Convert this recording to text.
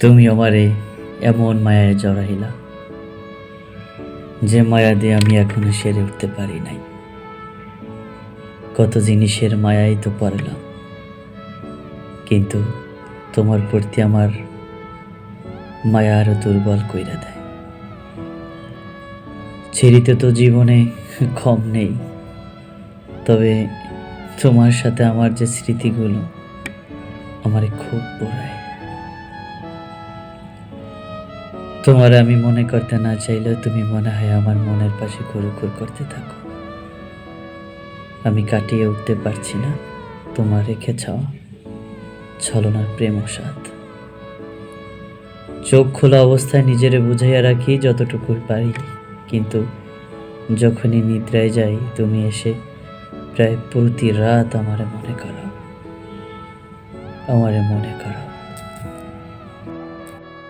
তুমি আমারে এমন মায়ায় জড়াইলা যে মায়া দিয়ে আমি এখনও সেরে উঠতে পারি নাই। কত জিনিসের মায়াই তো পারলাম কিন্তু তোমার প্রতি আমার মায়া আরও দুর্বল কইরা দেয়। ছেড়িতে তো জীবনে কম নেই, তবে তোমার সাথে আমার যে স্মৃতিগুলো আমার খুব পোড়ায়। তোমার আমি মনে করতে না চাইলেও তুমি মনে হয় আমার মনের পাশে ঘুরঘুর করতে থাকো। আমি কাটিয়ে উঠতে পারছি না। তোমার রেখে ছাওয়া ছলনার প্রেম ও স্বাদ চোখ খোলা অবস্থায় নিজেরে বুঝাইয়া রাখি যতটুকু পারি। কিন্তু যখনই নিদ্রায় যাই, তুমি এসে প্রায় প্রতি রাত আমারে মনে করো। আমারে মনে করো।